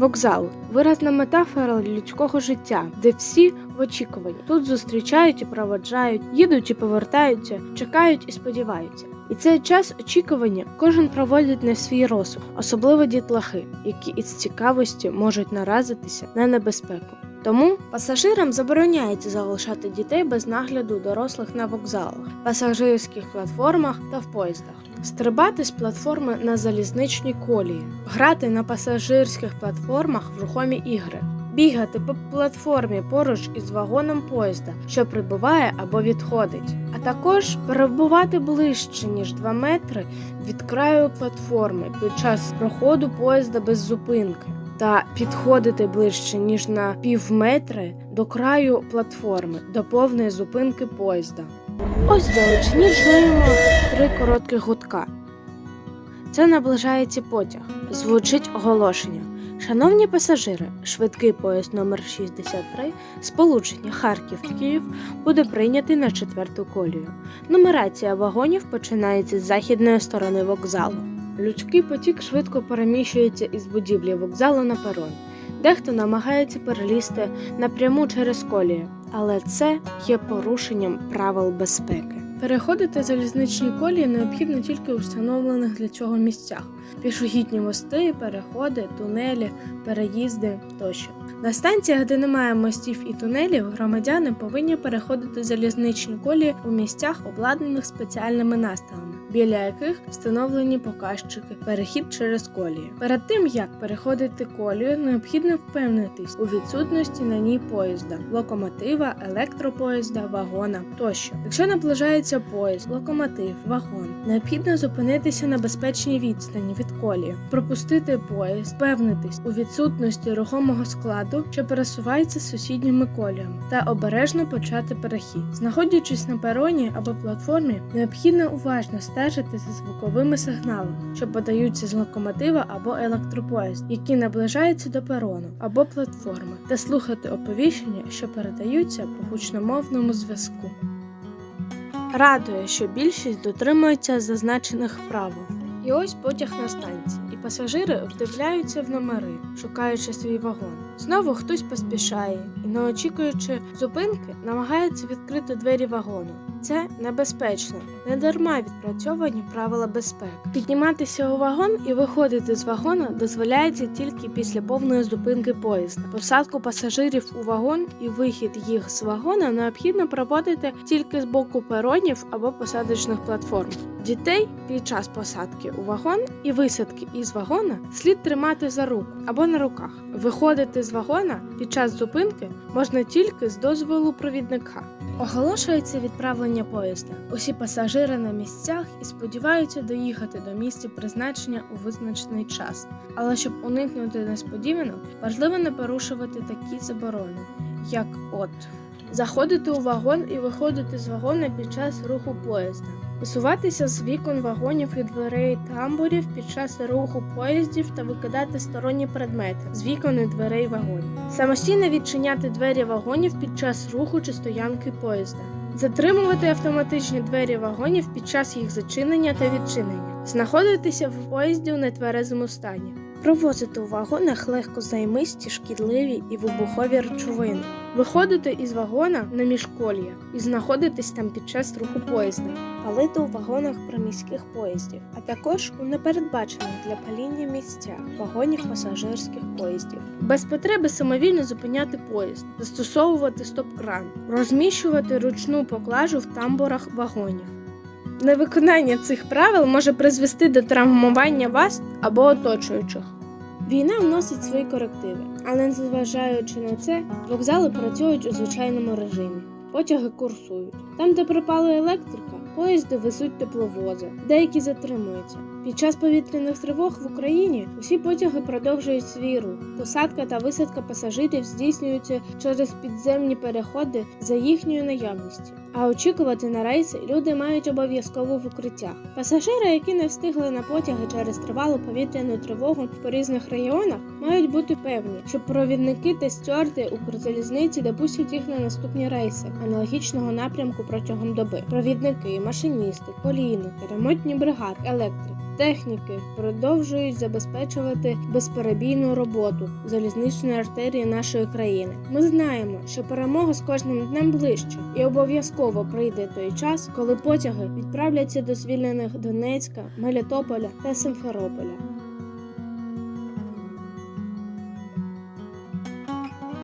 Вокзал виразна метафора людського життя, де всі в очікуванні. Тут зустрічають і проводжають, їдуть і повертаються, чекають і сподіваються. І цей час очікування кожен проводить на свій розсуд, особливо дітлахи, які із цікавості можуть наразитися на небезпеку. Тому пасажирам забороняється залишати дітей без нагляду дорослих на вокзалах, пасажирських платформах та в поїздах, стрибати з платформи на залізничній колії, грати на пасажирських платформах в рухомі ігри, бігати по платформі поруч із вагоном поїзда, що прибуває або відходить, а також перебувати ближче ніж 2 метри від краю платформи під час проходу поїзда без зупинки та підходити ближче ніж на пів метри до краю платформи до повної зупинки поїзда. Ось вдалечині чуємо три коротких гудка. Це наближається потяг. Звучить оголошення. Шановні пасажири, швидкий поїзд номер 63 сполучення Харків-Київ буде прийнятий на четверту колію. Нумерація вагонів починається з західної сторони вокзалу. Людський потік швидко переміщується із будівлі вокзалу на перон. Дехто намагається перелізти напряму через колію, але це є порушенням правил безпеки. Переходити залізничні колії необхідно тільки у встановлених для цього місцях: пішохідні мости, переходи, тунелі, переїзди тощо. На станціях, де немає мостів і тунелів, громадяни повинні переходити залізничні колії у місцях, обладнаних спеціальними наставами, біля яких встановлені показчики перехід через колії. Перед тим як переходити колію, необхідно впевнитись у відсутності на ній поїзда, локомотива, електропоїзда, вагона тощо. Якщо наближається поїзд, локомотив, вагон, необхідно зупинитися на безпечній відстані від колії, пропустити поїзд, впевнитись у відсутності рухомого складу, що пересувається сусідніми коліями, та обережно почати перехід. Знаходячись на пероні або платформі, необхідно уважно стежити за звуковими сигналами, що подаються з локомотива або електропоїзд, які наближаються до перону або платформи, та слухати оповіщення, що передаються по гучномовному зв'язку. Радує, що більшість дотримується зазначених правил. І ось потяг на станції, і пасажири вдивляються в номери, шукаючи свій вагон. Знову хтось поспішає і, не очікуючи зупинки, намагається відкрити двері вагону. Це небезпечно, не дарма відпрацьовані правила безпеки. Підніматися у вагон і виходити з вагону дозволяється тільки після повної зупинки поїзда. Посадку пасажирів у вагон і вихід їх з вагона необхідно проводити тільки з боку перонів або посадочних платформ. Дітей під час посадки у вагон і висадки із вагона слід тримати за руку або на руках. Виходити з вагона під час зупинки можна тільки з дозволу провідника. Оголошується відправлення поїзда. Усі пасажири на місцях і сподіваються доїхати до місця призначення у визначений час. Але щоб уникнути несподіванок, важливо не порушувати такі заборони, як от заходити у вагон і виходити з вагона під час руху поїзда. Висуватися з вікон вагонів і дверей тамбурів під час руху поїздів та викидати сторонні предмети з вікон і дверей вагонів. Самостійно відчиняти двері вагонів під час руху чи стоянки поїзда. Затримувати автоматичні двері вагонів під час їх зачинення та відчинення. Знаходитися в поїзді у нетверезому стані. Провозити у вагонах легкозаймисті, шкідливі і вибухові речовини. Виходити із вагона на міжколія і знаходитись там під час руху поїзда, палити у вагонах приміських поїздів, а також у непередбачених для паління місцях вагонів пасажирських поїздів. Без потреби самовільно зупиняти поїзд, застосовувати стоп-кран, розміщувати ручну поклажу в тамбурах вагонів. Невиконання цих правил може призвести до травмування вас або оточуючих. Війна вносить свої корективи, але незважаючи на це, вокзали працюють у звичайному режимі. Потяги курсують. Там, де припала електрика, поїзди везуть тепловози, деякі затримуються. Під час повітряних тривог в Україні усі потяги продовжують свій рух. Посадка та висадка пасажирів здійснюються через підземні переходи за їхньою наявністю. А очікувати на рейси люди мають обов'язково в укриттях. Пасажири, які не встигли на потяги через тривалу повітряну тривогу по різних районах, мають бути певні, що провідники та стюарди Укрзалізниці допустять їх на наступні рейси аналогічного напрямку протягом доби. Провідники, машиністи, колійники, ремонтні бригади, електрики техніки продовжують забезпечувати безперебійну роботу залізничної артерії нашої країни. Ми знаємо, що перемога з кожним днем ближче, і обов'язково прийде той час, коли потяги відправляться до звільнених Донецька, Мелітополя та Симферополя.